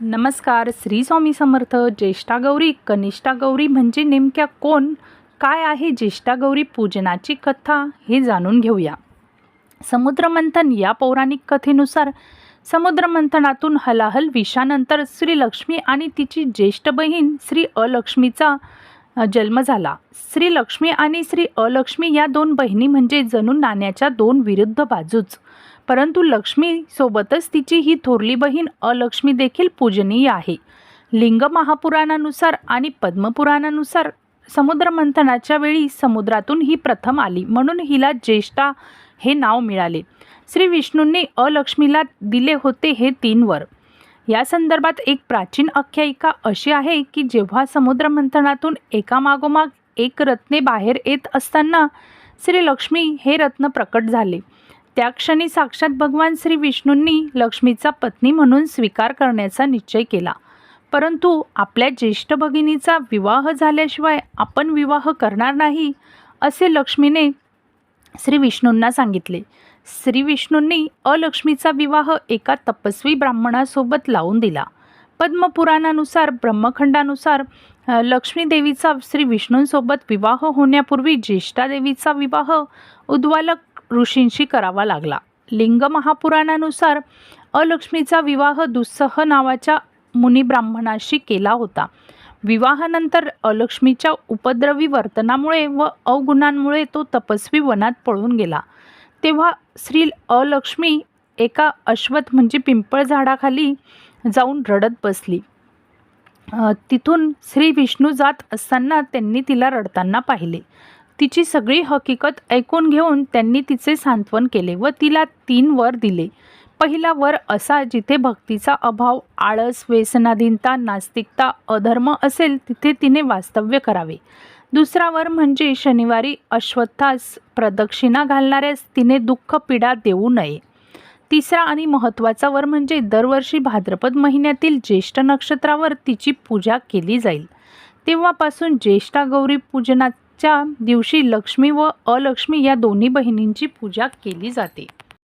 नमस्कार श्री स्वामी समर्थ ज्येष्ठा गौरी कनिष्ठा गौरी म्हणजे नेमक्या कोण? काय आहे ज्येष्ठा गौरी पूजनाची कथा? हे जाणून घेऊया. समुद्रमंथन या पौराणिक कथेनुसार समुद्रमंथनातून हलाहल विषानंतर श्री लक्ष्मी आणि तिची ज्येष्ठ बहीण श्री अलक्ष्मीचा जन्म झाला. श्री लक्ष्मी आणि श्री अलक्ष्मी या दोन बहिणी म्हणजे जणू नाण्याच्या दोन विरुद्ध बाजूच. परंतु लक्ष्मीसोबतच तिची ही थोरली बहीण अलक्ष्मी देखील पूजनीय आहे. लिंग महापुराणानुसार आणि पद्मपुराणानुसार समुद्रमंथनाच्या वेळी समुद्रातून ही प्रथम आली म्हणून हिला ज्येष्ठा हे नाव मिळाले. श्री विष्णूंनी अलक्ष्मीला दिले होते हे तीन वर. या संदर्भात एक प्राचीन आख्यायिका अशी आहे की जेव्हा समुद्रमंथनातून एकामागोमाग एक रत्ने बाहेर येत असताना श्री लक्ष्मी हे रत्न प्रकट झाले. त्या क्षणी साक्षात भगवान श्री विष्णूंनी लक्ष्मीचा पत्नी म्हणून स्वीकार करण्याचा निश्चय केला. परंतु आपल्या ज्येष्ठ भगिनीचा विवाह झाल्याशिवाय आपण विवाह करणार नाही असे लक्ष्मीने श्री विष्णूंना सांगितले. श्री विष्णूंनी अलक्ष्मीचा विवाह एका तपस्वी ब्राह्मणासोबत लावून दिला. पद्मपुराणानुसार ब्रह्मखंडानुसार लक्ष्मीदेवीचा लक्ष्मी देवीचा श्री विष्णूंसोबत विवाह होण्यापूर्वी ज्येष्ठा देवीचा विवाह उद्वालक ऋषींशी करावा लागला. लिंग महापुराणानुसार अलक्ष्मीचा विवाह दुस्सह नावाच्या मुनी ब्राह्मणाशी केला होता. विवाहानंतर अलक्ष्मीच्या उपद्रवी वर्तनामुळे व अवगुणांमुळे तो तपस्वी वनात पळून गेला. तेव्हा श्री अलक्ष्मी एका अश्वथ म्हणजे पिंपळ झाडाखाली जाऊन रडत बसली. तिथून श्री विष्णू जात असताना त्यांनी तिला रडताना पाहिले. तिची सगळी हकीकत ऐकून घेऊन त्यांनी तिचे सांत्वन केले व तिला तीन वर दिले. पहिला वर असा जिथे भक्तीचा अभाव आळस व्यसनाधीनता नास्तिकता अधर्म असेल तिथे तिने वास्तव्य करावे. दुसरा वर म्हणजे शनिवारी अश्वत्थास प्रदक्षिणा घालणाऱ्यास तिने दुःख पीडा देऊ नये. तिसरा आणि महत्त्वाचा वर म्हणजे दरवर्षी भाद्रपद महिन्यातील ज्येष्ठ नक्षत्रावर तिची पूजा केली जाईल. तेव्हापासून ज्येष्ठा गौरी पूजनात च्या दिवशी लक्ष्मी व अलक्ष्मी या दोन्ही बहिणींची पूजा केली जाते.